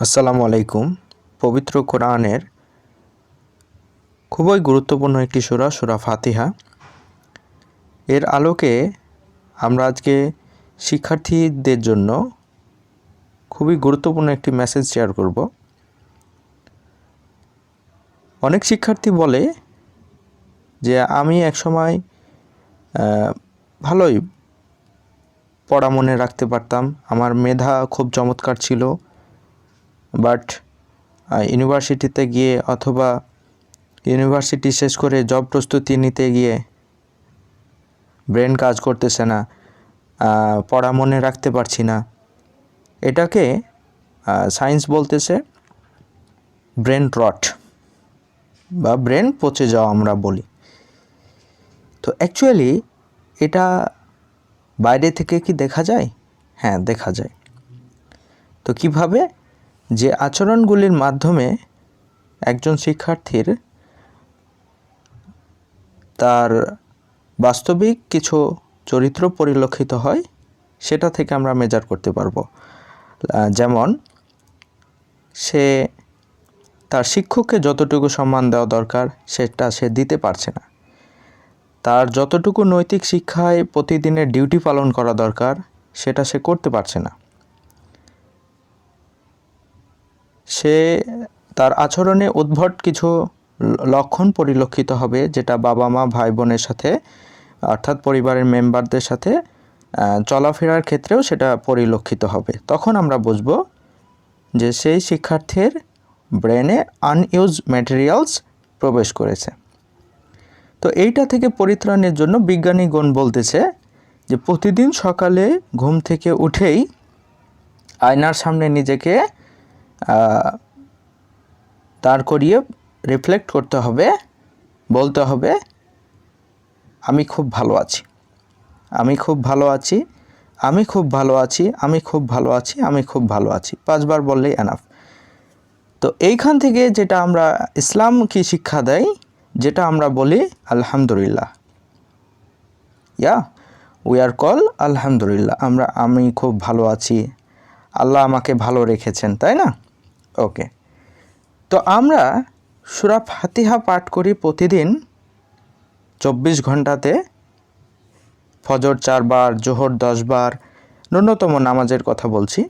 আসসালামু আলাইকুম। পবিত্র কোরআনের খুবই গুরুত্বপূর্ণ একটি সুরা সুরা ফাতিহা। এর আলোকে আমরা আজকে শিক্ষার্থীদের জন্য খুবই গুরুত্বপূর্ণ একটি মেসেজ শেয়ার করব। অনেক শিক্ষার্থী বলে যে, আমি একসময় ভালোই পড়া মনে রাখতে পারতাম। আমার মেধা খুব চমৎকার ছিল। বাট ইউনিভার্সিটিতে গিয়ে অথবা ইউনিভার্সিটি শেষ করে জব প্রস্তুতি নিতে গিয়ে ব্রেন কাজ করতেছে না পড়া মনে রাখতে পারছি না। এটাকে সায়েন্স বলতেছে ব্রেন রট বা ব্রেন পচে যাওয়া আমরা বলি। তো অ্যাকচুয়ালি এটা বাইরে থেকে কি দেখা যায়? হ্যাঁ দেখা যায়। তো কীভাবে? যে আচরণগুলির মাধ্যমে একজন শিক্ষার্থীর তার বাস্তবিক কিছু চরিত্র পরিলক্ষিত হয়, সেটা থেকে আমরা মেজার করতে পারব। যেমন, সে তার শিক্ষককে যতটুকু সম্মান দেওয়া দরকার, সেটা সে দিতে পারছে না। তার যতটুকু নৈতিক শিক্ষায় প্রতিদিনের ডিউটি পালন করা দরকার, সেটা সে করতে পারছে না। সে তার আচরণে উদ্ভট কিছু লক্ষণ পরিলক্ষিত হবে, যেটা বাবা মা ভাই বোনের সাথে, অর্থাৎ পরিবারের মেম্বারদের সাথে চলাফেরার ক্ষেত্রেও সেটা পরিলক্ষিত হবে। তখন আমরা বুঝব যে সেই শিক্ষার্থীর ব্রেনে আনইউজ ম্যাটেরিয়ালস প্রবেশ করেছে। তো এইটা থেকে পরিত্রাণের জন্য বিজ্ঞানীগণ বলতেছে যে প্রতিদিন সকালে ঘুম থেকে উঠেই আয়নার সামনে নিজেকে দাঁড় করিয়ে রিফ্লেক্ট করতে হবে, বলতে হবে, আমি খুব ভালো আছি। আমি খুব ভালো আছি, আমি খুব ভালো আছি, আমি খুব ভালো আছি, আমি খুব ভালো আছি। পাঁচবার বললেই এনাফ তো এইখান থেকে যেটা আমরা ইসলাম কি শিক্ষা দেয় যেটা আমরা বলি আলহামদুলিল্লাহ। ইয়া উই আর কল আলহামদুলিল্লাহ। আমরা, আমি খুব ভালো আছি। আল্লাহ আমাকে ভালো রেখেছেন, তাই না? ওকে। তো আমরা সুরা ফাতিহা পাঠ করি প্রতিদিন চব্বিশ ঘন্টাতে। ফজর চারবার, জোহর দশবার, ন্যূনতম নামাজের কথা বলছি,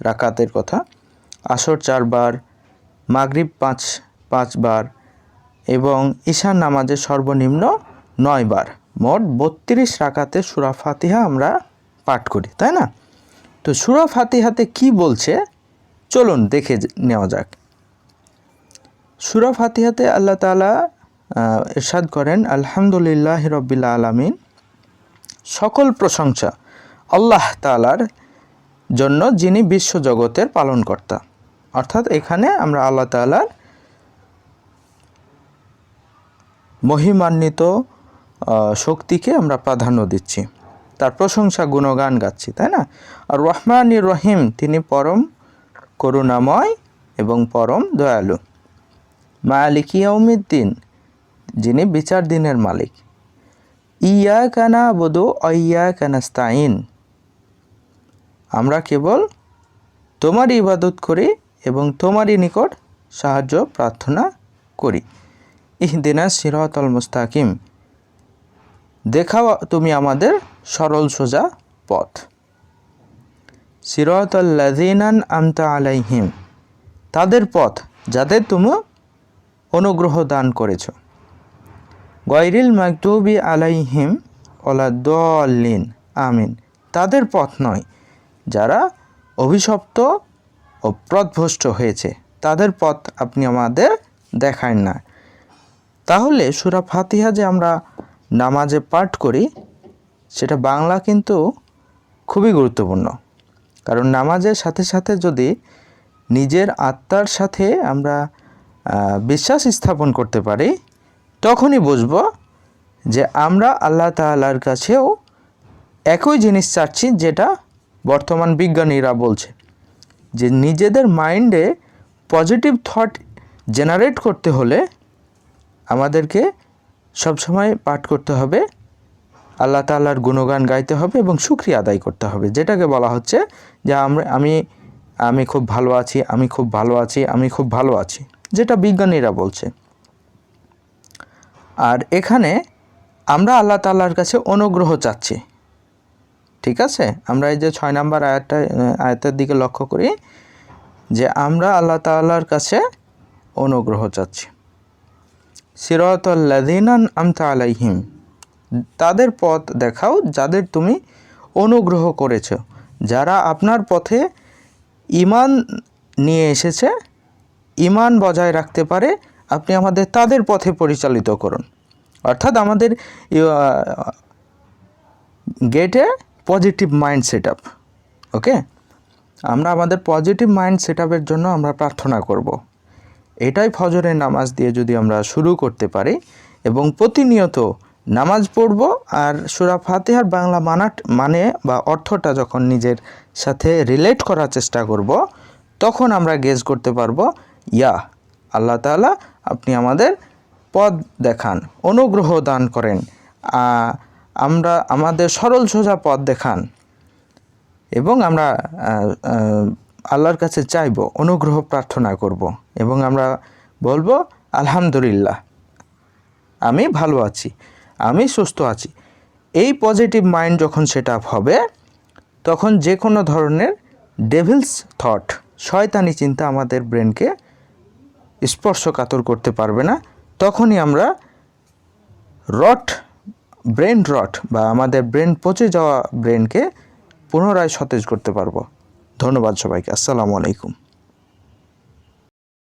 রাকাতের কথা। আসর চারবার, মাগরিব পাঁচ, পাঁচবার এবং ঈশান নামাজের সর্বনিম্ন নয়বার। মোট বত্রিশ রাকাতে সুরা ফাতিহা আমরা পাঠ করি, তাই না? তো সুরা ফাতিহাতে কি বলছে? চলুন দেখে নেওয়া যাক। সুরা ফাতিহাতে আল্লাহ তালা এরশাদ করেন, আলহামদুলিল্লাহ রব্বিল্লা আলামিন। সকল প্রশংসা আল্লাহ তালার জন্য, যিনি বিশ্বজগতের পালনকর্তা। অর্থাৎ এখানে আমরা আল্লাহ তালার মহিমান্বিত শক্তিকে আমরা প্রাধান্য দিচ্ছি। তার প্রশংসা, গুণগান গাচ্ছি, তাই না? আর রহমান রহিম, তিনি পরম করুণাময় এবং পরম দয়ালু। মালিক ইয়াউমিদ্দিন, যিনি বিচার দিনের মালিক। ইয়া কানা বধু অইয়া কানাস্তাইন আমরা কেবল তোমারই ইবাদত করি এবং তোমারই নিকট সাহায্য, প্রার্থনা করি। ইহদিনা সিরাতল মুস্তাকিম। দেখাও তুমি আমাদের সরল সোজা পথ। সিরাতাল্লাযিনান আমতা আলাইহিম। তাদের পথ যাদের তুমি অনুগ্রহ দান করেছ। গৈরিল মাকতুবি আলাইহিম ওলাদ্দলিন আমিন। তাদের পথ নয়, যারা অভিশপ্ত ও প্রদভষ্ট হয়েছে। তাদের পথ আপনি আমাদের দেখান না। তাহলে সুরা ফাতিহা যে আমরা নামাজে পাঠ করি, সেটা বাংলা কিন্তু খুবই গুরুত্বপূর্ণ। কারণ নামাজের সাথে সাথে যদি নিজের আত্মার সাথে আমরা বিশ্বাস স্থাপন করতে পারি, তখনই বুঝব যে আমরা আল্লাহ তাআলার কাছেও একই জিনিস চাচ্ছি যেটা বর্তমান বিজ্ঞানীরা বলছে। যে নিজেদের মাইন্ডে পজিটিভ থট জেনারেট করতে হলে আমাদেরকে সবসময় পাঠ করতে হবে আল্লাহ তাআলার গুণগান গাইতে হবে এবং শুক্রিয়া আদায় করতে হবে। যেটাকে বলা হচ্ছে যে আমরা, আমি আমি খুব ভালো আছি, আমি খুব ভালো আছি, আমি খুব ভালো আছি, যেটা বিজ্ঞানীরা বলছে। আর এখানে আমরা আল্লাহ তাল্লাহর কাছে অনুগ্রহ চাচ্ছি। ঠিক আছে? আমরা এই যে ছয় নম্বর আয়াতটা, আয়াতের দিকে লক্ষ্য করি যে আমরা আল্লাহ তাল্লাহর কাছে অনুগ্রহ চাচ্ছি। সিরতল্লাদিনান আমতা আলাইহিম। তাদের পথ দেখাও যাদের তুমি অনুগ্রহ করেছ। যারা আপনার পথে ইমান নিয়ে এসেছে ইমান বজায় রাখতে পারে, আপনি আমাদের তাদের পথে পরিচালিত করুন। অর্থাৎ আমাদের গেটে positive mind set up okay? আমরা আমাদের পজিটিভ মাইন্ড সেট আপের জন্য আমরা প্রার্থনা করব। এটাই ফজরের নামাজ দিয়ে যদি আমরা শুরু করতে পারি এবং প্রতিনিয়ত নামাজ পড়ব আর সুরা ফাতেহার বাংলা মানাট মানে বা অর্থটা যখন নিজের সাথে রিলেট করার চেষ্টা করব, তখন আমরা গেজ করতে পারব ইয়া আল্লাহ তাআলা আপনি আমাদের পদ দেখান, অনুগ্রহ দান করেন আমরা আমাদের সরল সোজা পথ দেখান এবং আমরা আল্লাহর কাছে চাইব, অনুগ্রহ প্রার্থনা করব এবং আমরা বলব, আলহামদুলিল্লাহ, আমি ভালো আছি। আমি সুস্থ আছি। এই পজিটিভ মাইন্ড যখন সেট আপ হবে, তখন যে কোনো ধরনের ডেভিলস থট শয়তানি চিন্তা আমাদের ব্রেনকে স্পর্শকাতর করতে পারবে না। তখনই আমরা রট ব্রেন রট বা আমাদের ব্রেন পচে যাওয়া ব্রেনকে পুনরায় সতেজ করতে পারব। ধন্যবাদ সবাইকে। আসসালামু আলাইকুম।